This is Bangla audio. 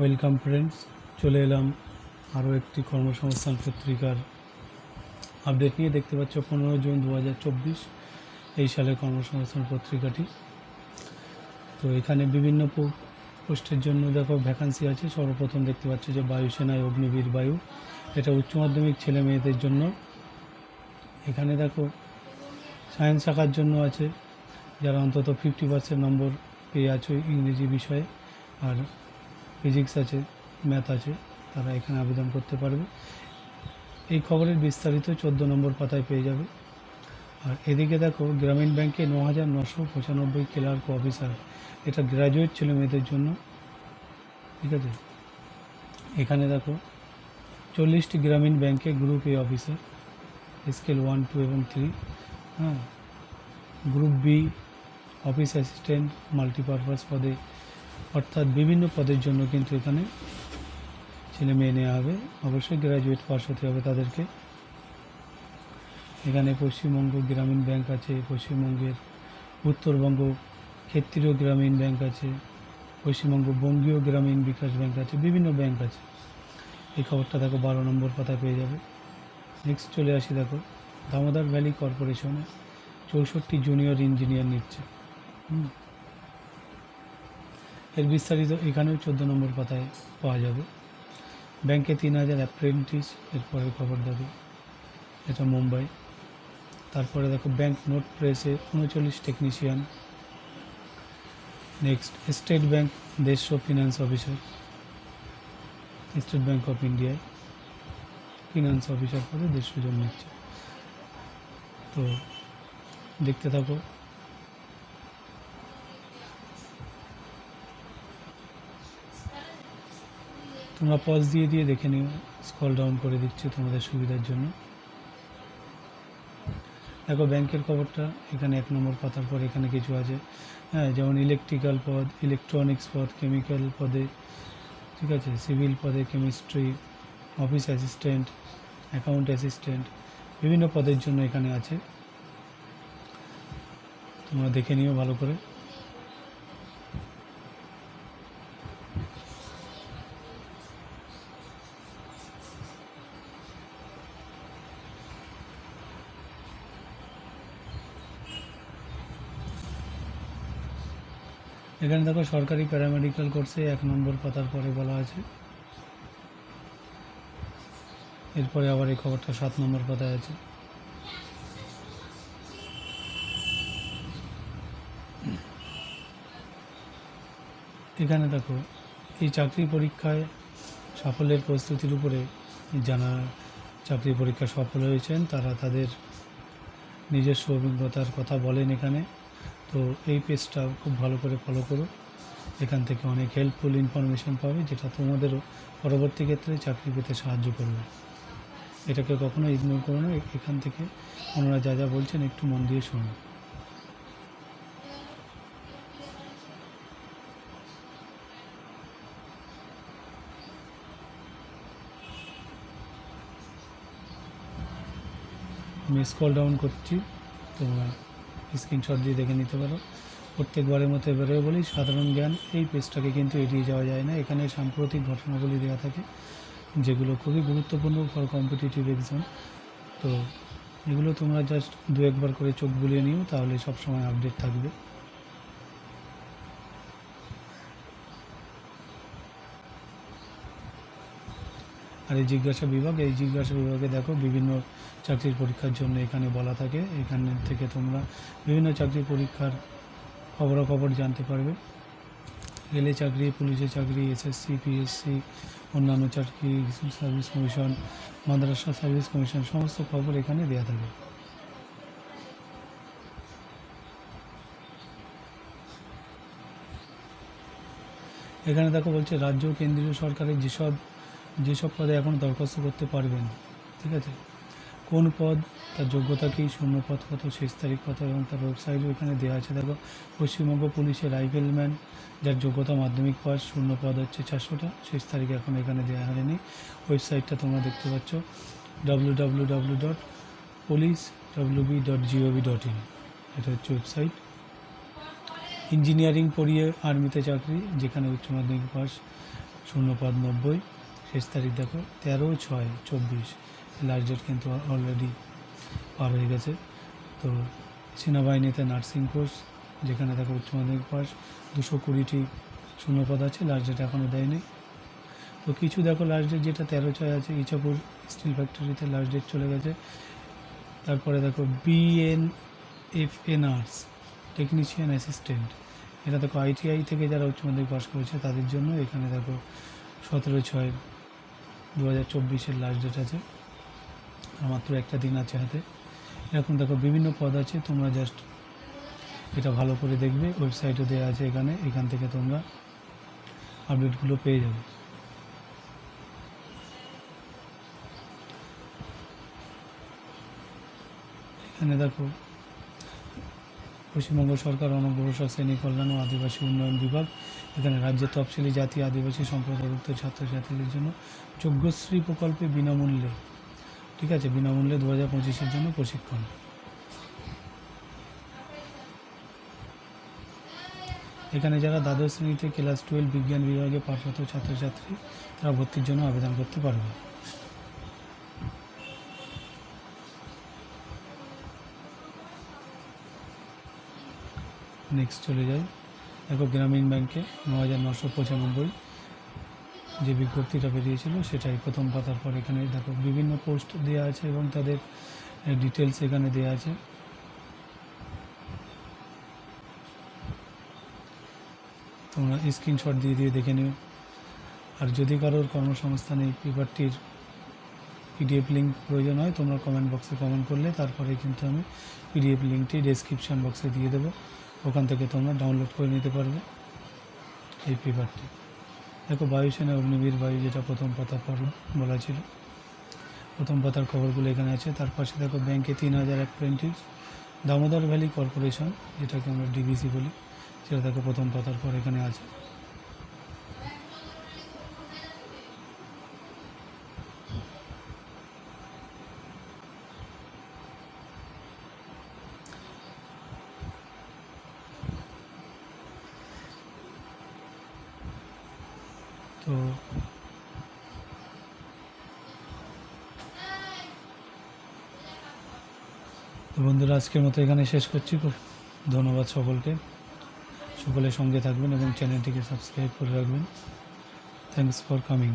ওয়েলকাম ফ্রেন্ডস চলে এলাম আরও একটি কর্মসংস্থান পত্রিকার আপডেট নিয়ে। দেখতে পাচ্ছ পনেরো জুন দু হাজার চব্বিশ এই সালের কর্মসংস্থান পত্রিকাটি। তো এখানে বিভিন্ন পোস্টের জন্য দেখো ভ্যাকান্সি আছে। সর্বপ্রথম দেখতে পাচ্ছ যে বায়ুসেনায় অগ্নিবীর বায়ু, এটা উচ্চ মাধ্যমিক ছেলে মেয়েদের জন্য। এখানে দেখো সায়েন্স শাখার জন্য আছে। যারা অন্তত ফিফটি পার্সেন্ট নম্বর পেয়ে আছো ইংরেজি বিষয়ে। আর ফিজিক্স আছে, ম্যাথ আছে, তারা এখানে আবেদন করতে পারবে। এই খবরের বিস্তারিত চোদ্দ নম্বর পাতায় পেয়ে যাবে। আর এদিকে দেখো, গ্রামীণ ব্যাংকে ন হাজার নশো পঁচানব্বই ক্লার্ক অফিসার, এটা গ্র্যাজুয়েট ছেলে মেয়েদের জন্য, ঠিক আছে? এখানে দেখো, চল্লিশটি গ্রামীণ ব্যাংকে group A officer, scale one, two এবং থ্রি হ্যাঁ? Group B, office assistant, multipurpose পদে অর্থাৎ বিভিন্ন পদের জন্য কিন্তু এখানে ছেলে মেয়ে নেওয়া হবে। অবশ্যই গ্র্যাজুয়েট পাস হতে হবে তাদেরকে। এখানে পশ্চিমবঙ্গ গ্রামীণ ব্যাংক আছে, পশ্চিমবঙ্গের উত্তরবঙ্গ ক্ষেত্রীয় গ্রামীণ ব্যাংক আছে, পশ্চিমবঙ্গ বঙ্গীয় গ্রামীণ বিকাশ ব্যাংক আছে, বিভিন্ন ব্যাংক আছে। এই খবরটা দেখো, বারো নম্বর পাতায় পেয়ে যাবে। নেক্সট চলে আসি দেখো, দামোদর ভ্যালি কর্পোরেশনে চৌষট্টি জুনিয়র ইঞ্জিনিয়ার নিচ্ছে। হুম। এর বিস্তারিত এখানেও চোদ্দ নম্বর পাতায় পাওয়া যাবে। ব্যাংকে তিন হাজার অ্যাপ্রেন্টিস এরপরে খবর দেখো। এটা মুম্বাই। তারপরে দেখো, ব্যাংক নোট প্রেসে উনচল্লিশ টেকনিশিয়ান নেক্সট স্টেট ব্যাংক, দেড়শো finance officer state bank of ইন্ডিয়ায় ফিনান্স অফিসার পদে দেড়শো জন তো দেখতে থাকো। তোমরা পজ দিয়ে দিয়ে দেখে নিও। স্কল ডাউন করে দিচ্ছি তোমাদের সুবিধার জন্য। দেখো, ব্যাংকের খবরটা, এখানে এক নম্বর পাতার পর এখানে কিছু আছে। হ্যাঁ যেমন ইলেকট্রিক্যাল পদ ইলেকট্রনিক্স পদ কেমিক্যাল পদে, ঠিক আছে সিভিল পদে chemistry office assistant account assistant বিভিন্ন পদের জন্য এখানে আছে। তোমরা দেখে নিও ভালো করে। এখানে দেখো সরকারি প্যারামেডিক্যাল কোর্সে এক নম্বর পাতার পরে বলা আছে। এরপরে আবার এই খবরটা সাত নম্বর পাতায় আছে। এখানে দেখো, এই চাকরি পরীক্ষায় সাফল্যের প্রস্তুতির উপরে যারা চাকরি পরীক্ষা সফল হয়েছেন, তারা তাদের নিজস্ব অভিজ্ঞতার কথা বলেন এখানে। তো এই পেজটা খুব ভালো করে ফলো করো। এখান থেকে অনেক হেল্পফুল ইনফরমেশন পাবে, যেটা তোমাদেরও পরবর্তী ক্ষেত্রে চাকরি পেতে সাহায্য করবে। এটাকে কখনো ইগনোর করো না, এখান থেকে ওনারা যা যা বলছেন একটু মন দিয়ে শোনো। মিস কল ডাউন করছি তোমরা স্ক্রিনশট দিয়ে দেখে নিতে পারো। প্রত্যেকবারের মতো এবারেও বলি, সাধারণ জ্ঞান, এই পেজটাকে কিন্তু এড়িয়ে যাওয়া যায় না। এখানে সাম্প্রতিক ঘটনাগুলি দেওয়া থাকে, যেগুলো খুবই গুরুত্বপূর্ণ ফর কম্পিটিটিভ এক্সাম তো এগুলো তোমরা জাস্ট দু একবার করে চোখ বুলিয়ে নিও, তাহলে সবসময় আপডেট থাকবে। আর এই জিজ্ঞাসা বিভাগ, এই জিজ্ঞাসা বিভাগে দেখো বিভিন্ন চাকরির পরীক্ষার জন্য এখানে বলা থাকে। এখান থেকে তোমরা বিভিন্ন চাকরির পরীক্ষার খবরাখবর জানতে পারবে। রেলে চাকরি পুলিশের চাকরি, এসএসসি, পিএসসি, অন্যান্য চাকরি সার্ভিস কমিশন মাদ্রাসা সার্ভিস কমিশন সমস্ত খবর এখানে দেওয়া থাকে। এখানে দেখো বলছে, রাজ্য কেন্দ্রীয় সরকারের যেসব যেসব পদে এখন দরখাস্ত করতে পারবেন, ঠিক আছে? কোন পদ? তার যোগ্যতা কী? শূন্য পদ কত? শেষ তারিখ কত? এবং তার ওয়েবসাইটও এখানে দেওয়া আছে। দেখো, পশ্চিমবঙ্গ পুলিশের রাইফেলম্যান যার যোগ্যতা মাধ্যমিক পাস, শূন্য পদ হচ্ছে চারশোটা। শেষ তারিখ এখন এখানে দেওয়া হয়নি। ওয়েবসাইটটা তোমরা দেখতে পাচ্ছ W W W dot police WB dot GOV dot in এটা হচ্ছে ওয়েবসাইট ইঞ্জিনিয়ারিং পড়িয়ে আর্মিতে চাকরি, যেখানে উচ্চ মাধ্যমিক পাস শূন্যপদ নব্বই। শেষ তারিখ দেখো, তেরো ছয় চব্বিশ। লাস্ট ডেট কিন্তু অলরেডি পার হয়ে গেছে। তো সেনাবাহিনীতে নার্সিং কোর্স, যেখানে দেখো উচ্চ মাধ্যমিক পাস, দুশো কুড়িটি শূন্যপদ আছে লাস্ট ডেট এখনও দেয়নি। তো কিছু দেখো লাস্ট ডেট যেটা তেরো ছয় আছে ইচাপুর স্টিল ফ্যাক্টরিতে লাস্ট ডেট চলে গেছে। তারপরে দেখো BN F N arts technician assistant এটা দেখো আইটিআই থেকে যারা উচ্চ মাধ্যমিক পাস করেছে, তাদের জন্য এখানে দেখো সতেরো ছয় দু হাজার চব্বিশের লাস্ট ডেট আছে। আর মাত্র একটা দিন আছে হাতে। এরকম দেখো বিভিন্ন পদ আছে, তোমরা জাস্ট এটা ভালো করে দেখবে। ওয়েবসাইটও দেওয়া আছে এখানে, এখান থেকে তোমরা আপডেটগুলো পেয়ে যাবে। এখানে দেখো, পশ্চিমবঙ্গ সরকার অনগ্রসর শ্রেণি কল্যাণ ও আদিবাসী উন্নয়ন বিভাগ এখানে রাজ্যের তফসিলি জাতি আদিবাসী সম্প্রদায়ভুক্ত ছাত্রছাত্রীদের জন্য যোগ্যশ্রী প্রকল্পে বিনামূল্যে, ঠিক আছে, বিনামূল্যে দু হাজার পঁচিশের জন্য প্রশিক্ষণ। এখানে যারা দ্বাদশ শ্রেণীতে ক্লাস টুয়েলভ বিজ্ঞান বিভাগে পাঠরত ছাত্রছাত্রী, তারা ভর্তির জন্য আবেদন করতে পারবে। নেক্সট চলে যাই। দেখো গ্রামীণ ব্যাংকে ন হাজার নশো পঁচানব্বই যে বিজ্ঞপ্তিটা বেরিয়েছিল সেটাই প্রথম পাতার পর এখানে দেখো বিভিন্ন পোস্ট দেওয়া আছে এবং তাদের ডিটেলস এখানে দেওয়া আছে। তোমরা স্ক্রিনশট দিয়ে দিয়ে দেখে নিও। আর যদি কারোর কর্মসংস্থানে এই পেপারটির পিডিএফ লিঙ্ক প্রয়োজন হয়, তোমরা কমেন্ট বক্সে কমেন্ট করলে তারপরে কিন্তু আমি পিডিএফ লিঙ্কটি ডেসক্রিপশন বক্সে দিয়ে দেবো। ওখান থেকে তোমরা ডাউনলোড করে নিতে পারবে এই পেপারটি দেখো বায়ুসেনা, অগ্নিবীর বায়ু যেটা প্রথম পাতা বলা ছিল। প্রথম পাতার খবরগুলো এখানে আছে। তার পাশে দেখো ব্যাংকে তিন হাজার অ্যাপ্রেন্টিস দামোদর ভ্যালি কর্পোরেশন যেটাকে আমরা ডিবিসি বলি, সেটা দেখো প্রথম পাতার পর এখানে আছে। তো বন্ধুরা, আজকের মতো এখানে শেষ করছি। ধন্যবাদ সকলকে। সকলের সঙ্গে থাকবেন এবং চ্যানেলটিকে সাবস্ক্রাইব করে রাখবেন। Thanks for coming